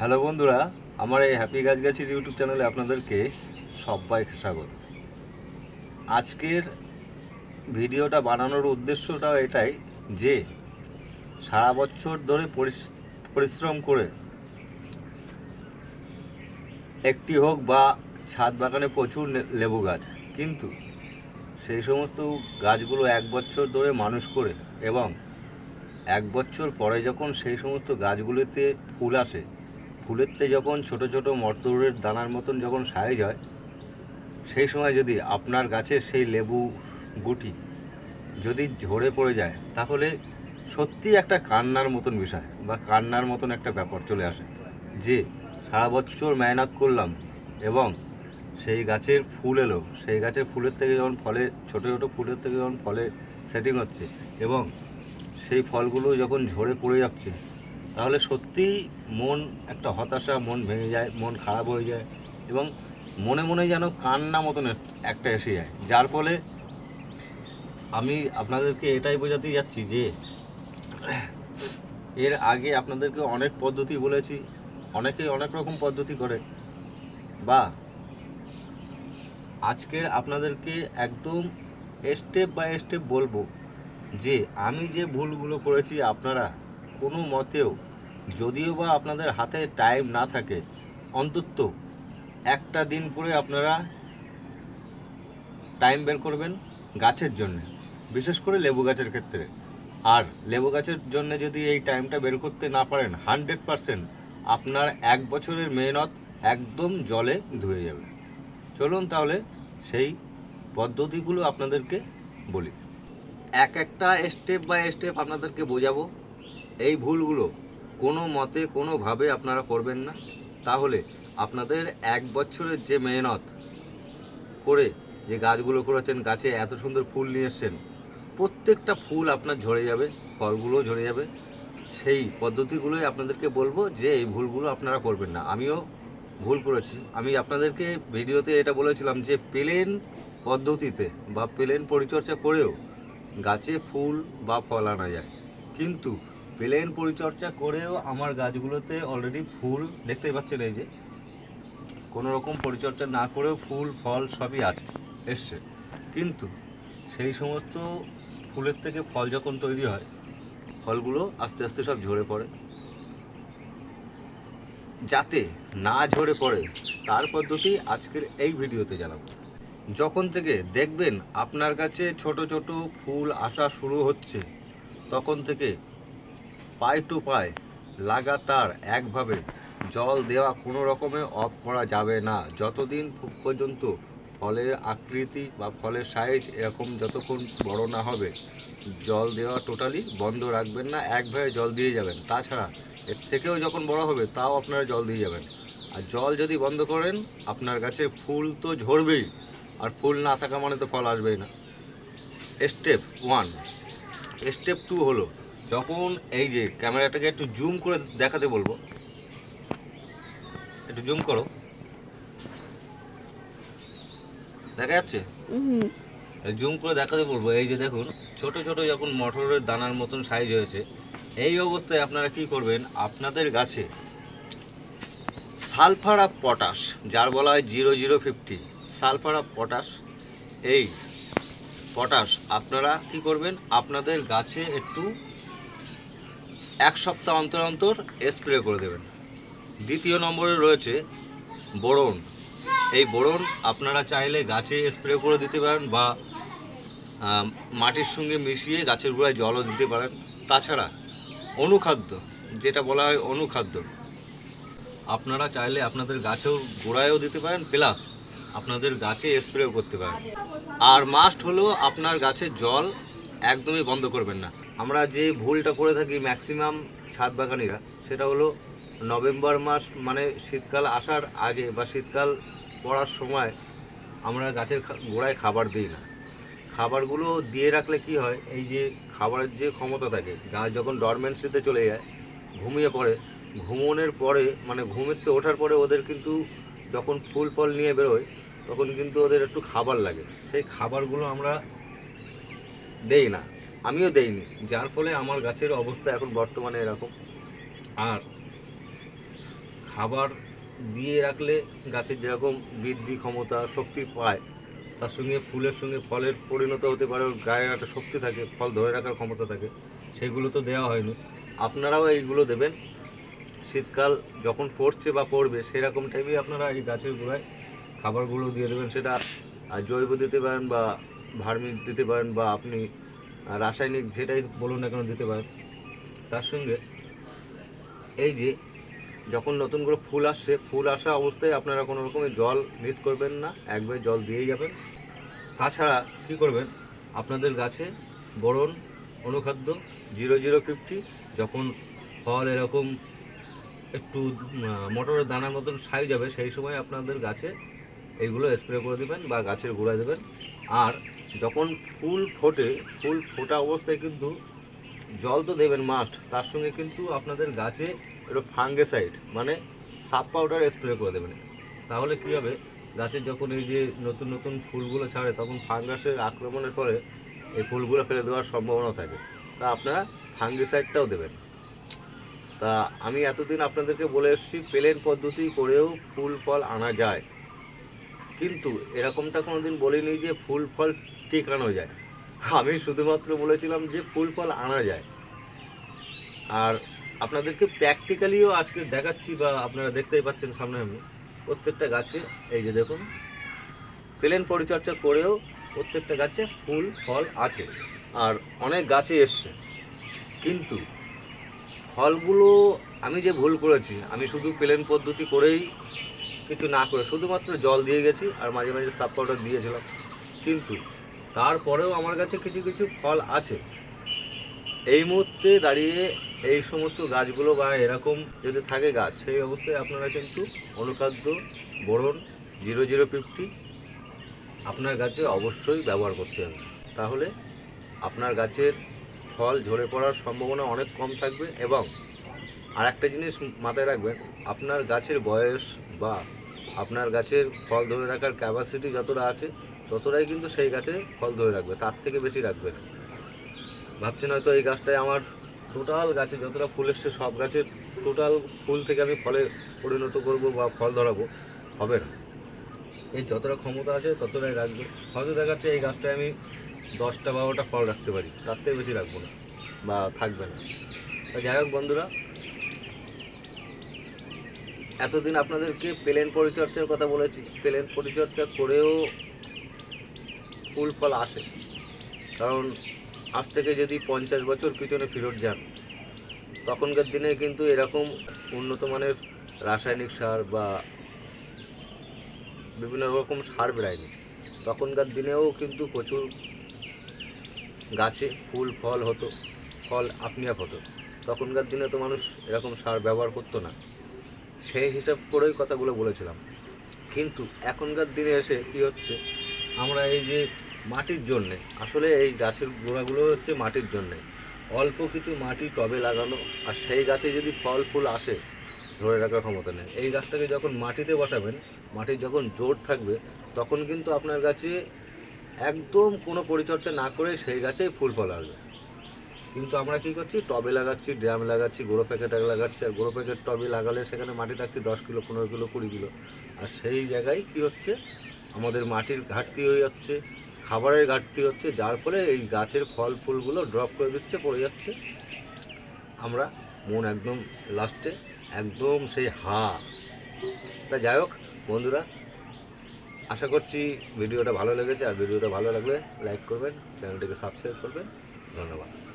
Hello বন্ধুরা, আমার এই হ্যাপি গাছগাছির ইউটিউব চ্যানেলে আপনাদেরকে সবাইকে স্বাগত। আজকের ভিডিওটা বানানোর উদ্দেশ্যটা এটাই যে, সারা বছর ধরে পরিশ্রম করে একটি হোক বা ছাদ বাগানে প্রচুর লেবু গাছ, কিন্তু সেই সমস্ত গাছগুলো এক বছর ধরে মানুষ করে এবং এক বছর পরে যখন সেই সমস্ত গাছগুলিতে ফুল আসে ফুলেরতে যখন ছোট ছোট মটরের দানার মতন যখন সাইজ হয়, সেই সময় যদি আপনার গাছের সেই লেবু গুটি যদি ঝরে পড়ে যায়, তাহলে সত্যি একটা কান্নার মতন বিষয় বা কান্নার মতন একটা ব্যাপার চলে আসে। যে সারা বছর মেহনত করলাম এবং সেই গাছের ফুল এলো, সেই গাছের ফুলের থেকে যখন ফলে, ছোটো ছোটো ফুলের থেকে যখন ফলে সেটিং হচ্ছে এবং সেই ফলগুলো যখন ঝরে পড়ে যাচ্ছে তাহলে সত্যিই মন একটা হতাশা, মন ভেঙে যায়, মন খারাপ হয়ে যায় এবং মনে মনে যেন কান্না মতন একটা এসে যায়। যার ফলে আমি আপনাদেরকে এটাই বোঝাতে যাচ্ছি যে, এর আগে আপনাদেরকে অনেক পদ্ধতি বলেছি অনেকেই অনেক রকম পদ্ধতি করে। বা আজকের আপনাদেরকে একদম স্টেপ বাই স্টেপ বলব যে, আমি যে ভুলগুলো করেছি আপনারা কোনো মতেও যদিও বা আপনাদের হাতে টাইম না থাকে, অন্তত একটা দিন করে আপনারা টাইম বের করবেন গাছের জন্য, বিশেষ করে লেবু গাছের ক্ষেত্রে। আর লেবু গাছের জন্য যদি এই টাইমটা বের করতে না পারেন হান্ড্রেড পারসেন্ট আপনার এক বছরের মেহনত একদম জলে ধুয়ে যাবে। চলুন তাহলে সেই পদ্ধতিগুলো আপনাদেরকে বলি। এক একটা স্টেপ বাই স্টেপ আপনাদেরকে বোঝাবো। এই ভুলগুলো কোনো মতে কোনোভাবে আপনারা করবেন না। তাহলে আপনাদের এক বছরের যে মেহনত করে যে গাছগুলো করেছেন, গাছে এত সুন্দর ফুল নিয়ে এসছেন, প্রত্যেকটা ফুল আপনার ঝরে যাবে ফলগুলো ঝরে যাবে। সেই পদ্ধতিগুলোই আপনাদেরকে বলব যে এই ভুলগুলো আপনারা করবেন না। আমিও ভুল করেছি। আমি আপনাদেরকে ভিডিওতে এটা বলেছিলাম যে প্লেন পদ্ধতিতে বা প্লেন পরিচর্যা করেও গাছে ফুল বা ফল আনা যায়। কিন্তু প্লেন পরিচর্যা করেও আমার গাছগুলোতে অলরেডি ফুল, দেখতেই পাচ্ছেন এই যে কোনো রকম পরিচর্যা না করেও ফুল, ফল সবই আছে, এসছে। কিন্তু সেই সমস্ত ফুলের থেকে ফল যখন তৈরি হয়, ফলগুলো আস্তে আস্তে সব ঝরে পড়ে। যাতে না ঝরে পড়ে, তার পদ্ধতি আজকের এই ভিডিওতে জানাব। যখন থেকে দেখবেন আপনার কাছে ছোট ছোট ফুল আসা শুরু হচ্ছে, তখন থেকে পাই টু পাই লাগাতার একভাবে জল দেওয়া কোনো রকমে অফ করা যাবে না। যতদিন পর্যন্ত ফলের আকৃতি বা ফলের সাইজ এরকম যতক্ষণ বড় না হবে, জল দেওয়া টোটালি বন্ধ রাখবেন না, একভাবে জল দিয়ে যাবেন। তাছাড়া এর থেকেও যখন বড় হবে তাও আপনারা জল দিয়ে যাবেন। আর জল যদি বন্ধ করেন, আপনার গাছে ফুল তো ঝরবেই, আর ফুল না থাকা মানে তো ফল আসবেই না। স্টেপ ওয়ান স্টেপ টু হলো যখন এই যে ক্যামেরাটাকে একটু জুম করে দেখাতে বলব একটু জুম করো। দেখা যাচ্ছে? জুম করে দেখাতে বলব এই যে দেখুন ছোট ছোট যখন মটরের দানার মতন সাইজ হয়েছে এই অবস্থায় আপনারা কি করবেন আপনাদের গাছে সালফার অফ পটাশ যার বলা হয় zero zero fifty sulphur of potash এই পটাশ আপনারা কি করবেন আপনাদের গাছে একটু এক সপ্তাহ অন্তর অন্তর স্প্রে করে দেবেন। দ্বিতীয় নম্বরে রয়েছে বোরন। এই বোরন আপনারা চাইলে গাছে স্প্রে করে দিতে পারেন বা মাটির সঙ্গে মিশিয়ে গাছের গোড়ায় জলও দিতে পারেন। তাছাড়া অনুখাদ্য, যেটা বলা হয় অনুখাদ্য, আপনারা চাইলে আপনাদের গাছেও গোড়ায়ও দিতে পারেন, প্লাস আপনাদের গাছে স্প্রেও করতে পারেন। আর মাস্ট হলো আপনার গাছে জল একদমই বন্ধ করবেন না। আমরা যে ভুলটা করে থাকি ম্যাক্সিমাম ছাদ বাগানিরা, সেটা হলো নভেম্বর মাস মানে শীতকাল আসার আগে বা শীতকাল পড়ার সময় আমরা গাছের গোড়ায় খাবার দিই না। খাবারগুলো দিয়ে রাখলে কি হয়, এই যে খাবারের যে ক্ষমতা থাকে, গাছ যখন ডরমেন্সিতে চলে যায়, ঘুমিয়ে পড়ে, ঘুমনের পরে মানে ঘুমেতে ওঠার পরে ওদের কিন্তু যখন ফুল ফল নিয়ে বেরোয়, তখন কিন্তু ওদের একটু খাবার লাগে। সেই খাবারগুলো আমরা দেই না, আমিও দেইনি। যার ফলে আমার গাছের অবস্থা এখন বর্তমানে এরকম। আর খাবার দিয়ে রাখলে গাছের যেরকম বৃদ্ধি ক্ষমতা, শক্তি পায়, তার সঙ্গে ফুলের সঙ্গে ফলের পরিণত হতে পারে গায়ে একটা শক্তি থাকে, ফল ধরে রাখার ক্ষমতা থাকে, সেগুলো তো দেওয়া হয়নি। আপনারাও এইগুলো দেবেন। শীতকাল যখন পড়ছে বা পড়বে, সেরকম টাইপেই আপনারা এই গাছের গোড়ায় খাবারগুলো দিয়ে দেবেন। সেটা জৈব দিতে পারেন বা ভার্মিক দিতে পারেন বা আপনি রাসায়নিক যেটাই বলুন না কেন দিতে পারেন, তার সঙ্গে এই যে যখন নতুন করে ফুল আসছে, ফুল আসা অবস্থায় আপনারা কোনো রকমের জল মিস করবেন না, একবার জল দিয়েই যাবেন। তাছাড়া কি করবেন, আপনাদের গাছে বোরন অনুখাদ্য জিরো জিরো ফিফটি, যখন ফল এরকম একটু মটরের দানার মতন সাইজ হবে, সেই সময় আপনাদের গাছে এইগুলো স্প্রে করে দেবেন বা গাছের গোড়ায় দেবেন। আর যখন ফুল ফোটে, ফুল ফোটা অবস্থায় কিন্তু জল তো দেবেন মাস্ট তার সঙ্গে কিন্তু আপনাদের গাছে একটু ফাঙ্গেসাইড মানে সাপ পাউডার স্প্রে করে দেবেন। তাহলে কী হবে? গাছে যখন এই যে নতুন নতুন ফুলগুলো ছাড়ে, তখন ফাঙ্গাসের আক্রমণের ফলে এই ফুলগুলো ফেলে দেওয়ার সম্ভাবনা থাকে। তা আপনারা ফাঙ্গিসাইডটাও দেবেন। তা আমি এতদিন আপনাদেরকে বলে এসেছি প্লেন পদ্ধতি করেও ফুল ফল আনা যায়। কিন্তু এরকমটা কোনো দিন বলিনি যে ফুল ফল টেকানো যায়। আমি শুধুমাত্র বলেছিলাম যে ফুল ফল আনা যায়। আর আপনাদেরকে প্র্যাকটিক্যালিও আজকে দেখাচ্ছি বা আপনারা দেখতেই পাচ্ছেন সামনে আমি প্রত্যেকটা গাছে, এই যে দেখুন, প্লেন পরিচর্যা করেও প্রত্যেকটা গাছে ফুল ফল আছে। আর অনেক গাছে এসছে। কিন্তু ফলগুলো আমি যে ভুল করেছি, আমি শুধু প্লেন পদ্ধতি করেই কিছু না করে, শুধুমাত্র জল দিয়ে গেছি আর মাঝে মাঝে সাব দিয়েছিলাম। কিন্তু তারপরেও আমার কাছে কিছু কিছু ফল আছে। এই মুহূর্তে দাঁড়িয়ে এই সমস্ত গাছগুলো বা এরকম যদি থাকে গাছ, সেই অবস্থায় আপনারা কিন্তু অনুখাদ্য বোরন জিরো জিরো ফিফটি আপনার গাছে অবশ্যই ব্যবহার করতে হবে। তাহলে আপনার গাছের ফল ঝরে পড়ার সম্ভাবনা অনেক কম থাকবে এবং আর একটা জিনিস মাথায় রাখবেন, আপনার গাছের বয়স বা আপনার গাছের ফল ধরে রাখার ক্যাপাসিটি যতটা আছে ততটাই কিন্তু সেই গাছে ফল ধরে রাখবে, তার থেকে বেশি রাখবে না। ভাবছেন হয়তো এই গাছটায় আমার টোটাল গাছে যতটা ফুল এসছে, সব গাছের টোটাল ফুল থেকে আমি ফলে পরিণত করব বা ফল ধরাবো, হবে না। এই যতটা ক্ষমতা আছে ততটাই রাখবে। হয়তো দেখা যাচ্ছে এই গাছটায় আমি দশটা বারোটা ফল রাখতে পারি, তার থেকে বেশি রাখব না বা থাকবে না। তা যাই হোক বন্ধুরা, এতদিন আপনাদেরকে প্লেন পরিচর্যার কথা বলেছি। প্লেন পরিচর্যা করেও ফুল ফল আসে। কারণ আজ থেকে যদি পঞ্চাশ বছর পিছনে ফেরত যান, তখনকার দিনে কিন্তু এরকম উন্নত মানের রাসায়নিক সার বা বিভিন্ন রকম সার বেরায়নি। তখনকার দিনেও কিন্তু প্রচুর গাছে ফুল, ফল হতো, ফল আপনি আপ হতো। তখনকার দিনে তো মানুষ এরকম সার ব্যবহার করতো না। সেই হিসাব করেই কথাগুলো বলেছিলাম। কিন্তু এখনকার দিনে এসে কি হচ্ছে, আমরা এই যে মাটির জন্যে। আসলে এই গাছের গোড়াগুলো হচ্ছে মাটির জন্যে। অল্প কিছু মাটি টবে লাগানো আর সেই গাছে যদি ফল ফুল আসে, ধরে রাখার ক্ষমতা নেই। এই গাছটাকে যখন মাটিতে বসাবেন, মাটির যখন জোর থাকবে, তখন কিন্তু আপনার গাছে একদম কোনো পরিচর্যা না করে সেই গাছেই ফুল ফল আসবে। কিন্তু আমরা কি করছি? টবে লাগাচ্ছি, ড্রাম লাগাচ্ছি, গোড়ো প্যাকেট লাগাচ্ছি, আর গোড়ো প্যাকেট টবে লাগালে সেখানে মাটি থাকছে দশ কিলো, পনেরো কিলো, কুড়ি কিলো। আর সেই জায়গায় কি হচ্ছে? আমাদের মাটির ঘাটতি হয়ে যাচ্ছে। খাবারের ঘাটতি হচ্ছে, যার ফলে এই গাছের ফল ফুলগুলো ড্রপ করে দিচ্ছে, পড়ে যাচ্ছে। আমরা মন একদম লাস্টে একদম সেই হা। তা যাই হোক, বন্ধুরা, আশা করছি ভিডিওটা ভালো লেগেছে। আর ভিডিওটা ভালো লাগলে লাইক করবেন চ্যানেলটিকে সাবস্ক্রাইব করবেন। ধন্যবাদ।